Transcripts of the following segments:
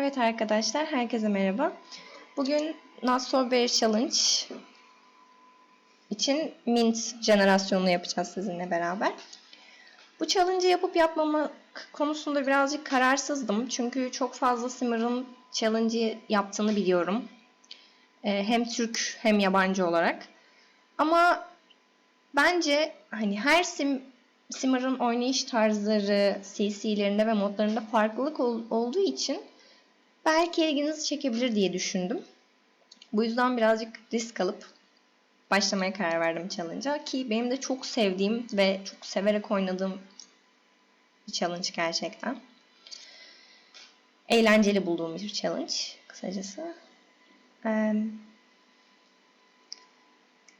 Evet arkadaşlar, herkese merhaba. Bugün Not So Berry Challenge için Mint jenerasyonunu yapacağız sizinle beraber. Bu challenge'ı yapıp yapmama konusunda birazcık kararsızdım. Çünkü çok fazla Simmer'ın challenge'ı yaptığını biliyorum. Ee, Hem Türk hem yabancı olarak. Ama bence hani her sim Simmer'ın oynayış tarzları, CC'lerinde ve modlarında farklılık ol- olduğu için belki ilginizi çekebilir diye düşündüm. Bu yüzden birazcık risk alıp başlamaya karar verdim challenge'a ki benim de çok sevdiğim ve çok severek oynadığım bir challenge gerçekten. Eğlenceli bulduğum bir challenge kısacası. Ee,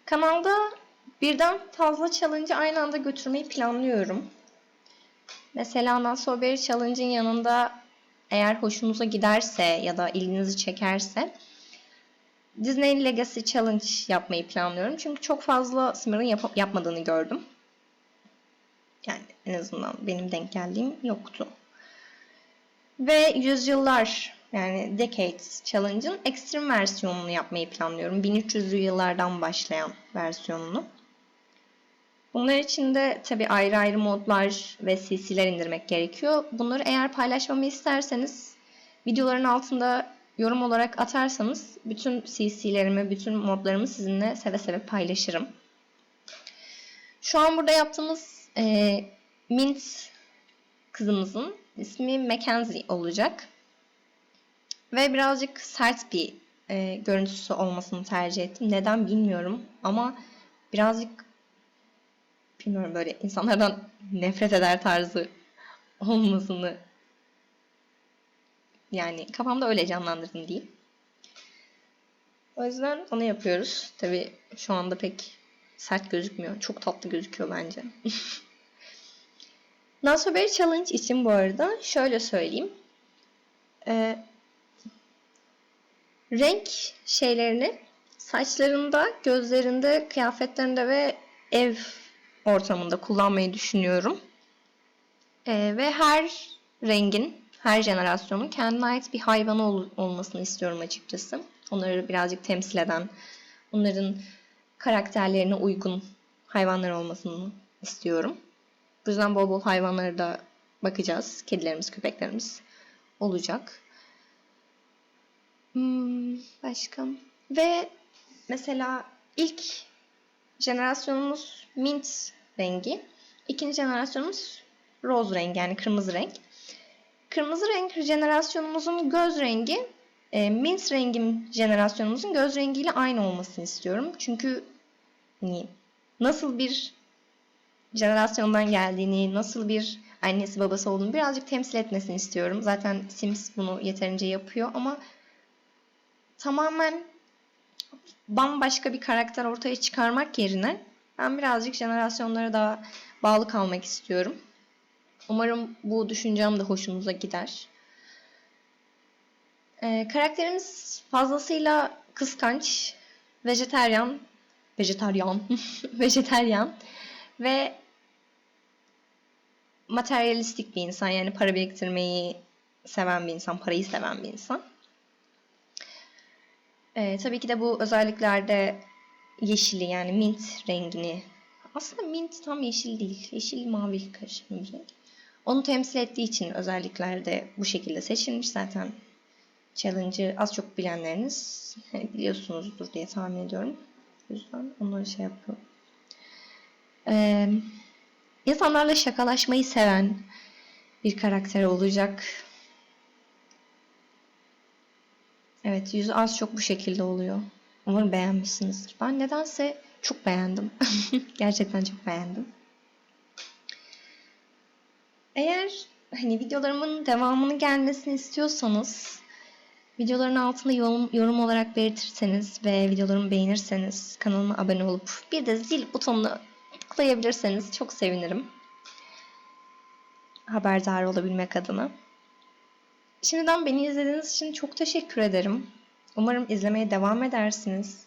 kanalda birden fazla challenge'ı aynı anda götürmeyi planlıyorum. Mesela Not Berry Challenge'ın yanında eğer hoşunuza giderse ya da ilginizi çekerse Disney Legacy Challenge yapmayı planlıyorum. Çünkü çok fazla Simmer'ın yap- yapmadığını gördüm. Yani en azından benim denk geldiğim yoktu. Ve yüzyıllar yani Decades Challenge'ın ekstrem versiyonunu yapmayı planlıyorum. 1300'lü yıllardan başlayan versiyonunu. Bunlar için de tabi ayrı ayrı modlar ve CC'ler indirmek gerekiyor. Bunları eğer paylaşmamı isterseniz videoların altında yorum olarak atarsanız bütün CC'lerimi, bütün modlarımı sizinle seve seve paylaşırım. Şu an burada yaptığımız e, Mint kızımızın ismi Mackenzie olacak. Ve birazcık sert bir e, görüntüsü olmasını tercih ettim. Neden bilmiyorum ama birazcık bilmiyorum böyle insanlardan nefret eder tarzı olmasını yani kafamda öyle canlandırdım diyeyim. O yüzden onu yapıyoruz. Tabi şu anda pek sert gözükmüyor. Çok tatlı gözüküyor bence. Nasoberi Challenge için bu arada şöyle söyleyeyim. Ee, renk şeylerini saçlarında, gözlerinde, kıyafetlerinde ve ev ortamında kullanmayı düşünüyorum. Ee, ve her rengin, her jenerasyonun kendine ait bir hayvanı ol- olmasını istiyorum açıkçası. Onları birazcık temsil eden, onların karakterlerine uygun hayvanlar olmasını istiyorum. Bu yüzden bol bol hayvanlara da bakacağız. Kedilerimiz, köpeklerimiz olacak. Hmm, başka? Ve mesela ilk jenerasyonumuz mint rengi. İkinci jenerasyonumuz roz rengi yani kırmızı renk. Kırmızı renk jenerasyonumuzun göz rengi e, mint rengim jenerasyonumuzun göz rengiyle aynı olmasını istiyorum. Çünkü hani, nasıl bir jenerasyondan geldiğini, nasıl bir annesi babası olduğunu birazcık temsil etmesini istiyorum. Zaten Sims bunu yeterince yapıyor ama tamamen bambaşka bir karakter ortaya çıkarmak yerine ben birazcık jenerasyonlara daha bağlı kalmak istiyorum. Umarım bu düşüncem de hoşunuza gider. Ee, karakterimiz fazlasıyla kıskanç, vejeteryan, vejetaryan, vejeteryan ve materyalistik bir insan. Yani para biriktirmeyi seven bir insan, parayı seven bir insan. Ee, tabii ki de bu özelliklerde yeşili yani mint rengini aslında mint tam yeşil değil. Yeşil mavi karışımı bir renk. Onu temsil ettiği için özelliklerde bu şekilde seçilmiş zaten. Challenge'ı az çok bilenleriniz biliyorsunuzdur diye tahmin ediyorum. O yüzden onları şey yapıyorum. Ee, insanlarla şakalaşmayı seven bir karakter olacak. Evet yüzü az çok bu şekilde oluyor. Umarım beğenmişsinizdir. Ben nedense çok beğendim. Gerçekten çok beğendim. Eğer hani videolarımın devamını gelmesini istiyorsanız videoların altında yorum, yorum olarak belirtirseniz ve videolarımı beğenirseniz kanalıma abone olup bir de zil butonunu tıklayabilirseniz çok sevinirim. Haberdar olabilmek adına. Şimdiden beni izlediğiniz için çok teşekkür ederim. Umarım izlemeye devam edersiniz.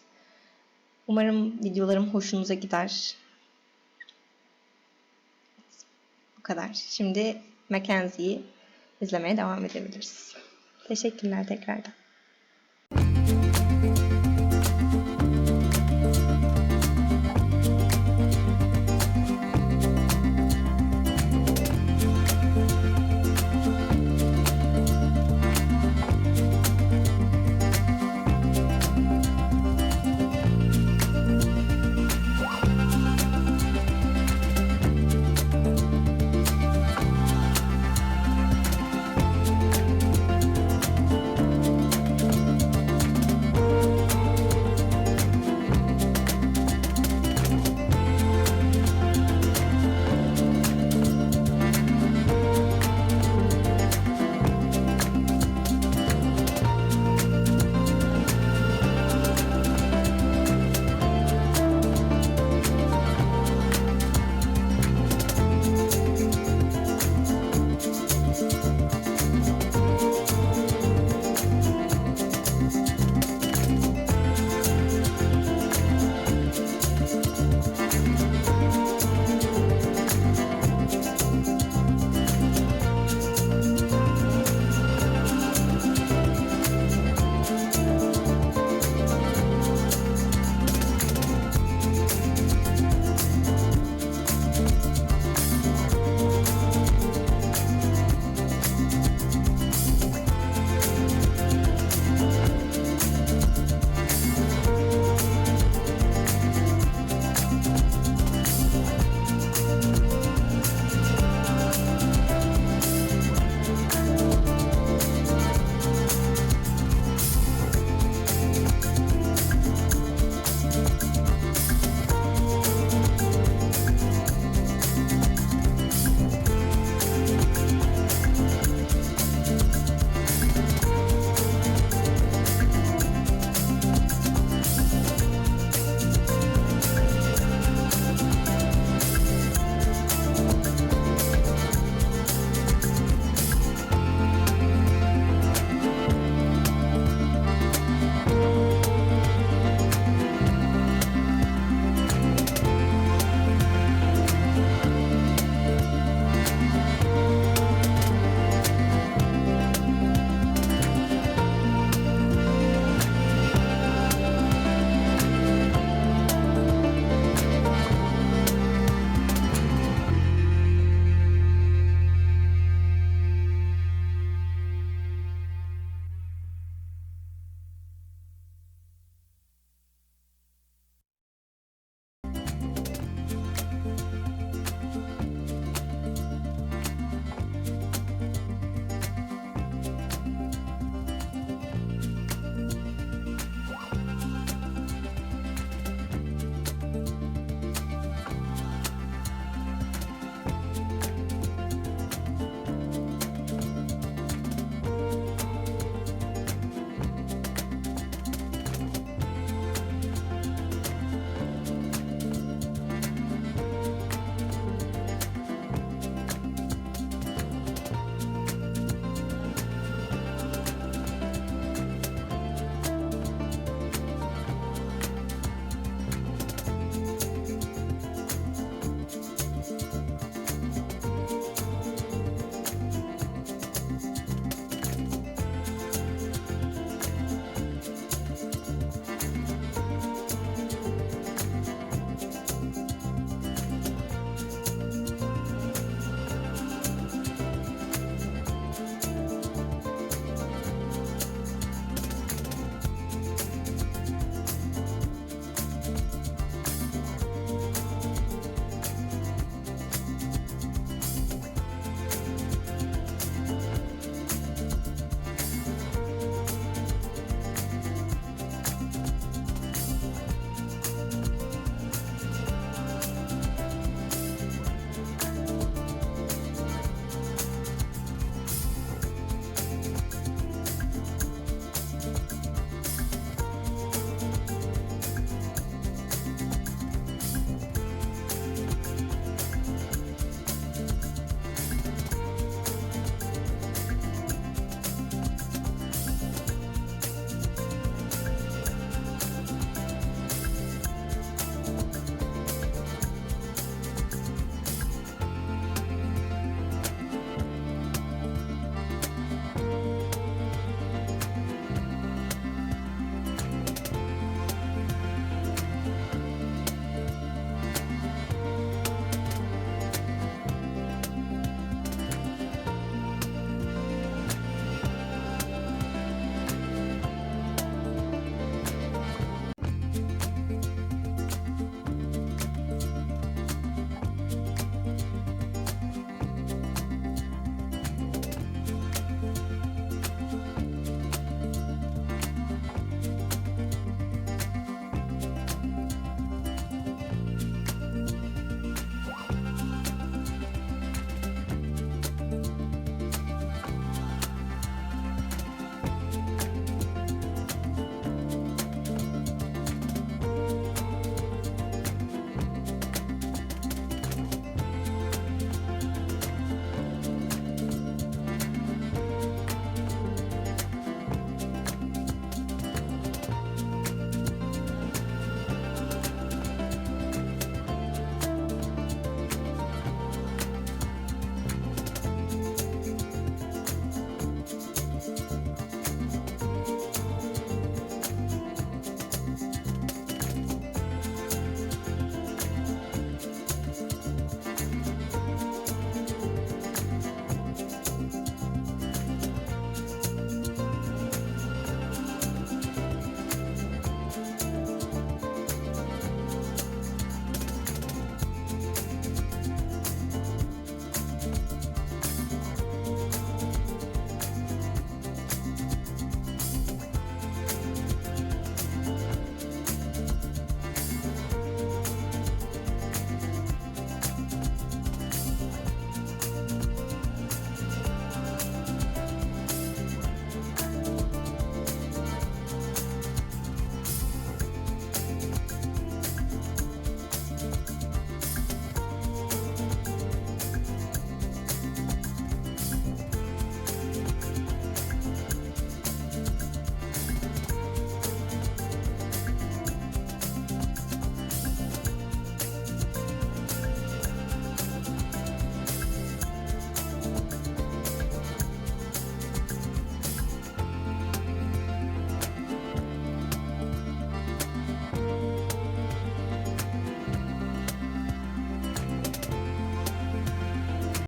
Umarım videolarım hoşunuza gider. Bu kadar. Şimdi Mackenzie'yi izlemeye devam edebiliriz. Teşekkürler tekrardan.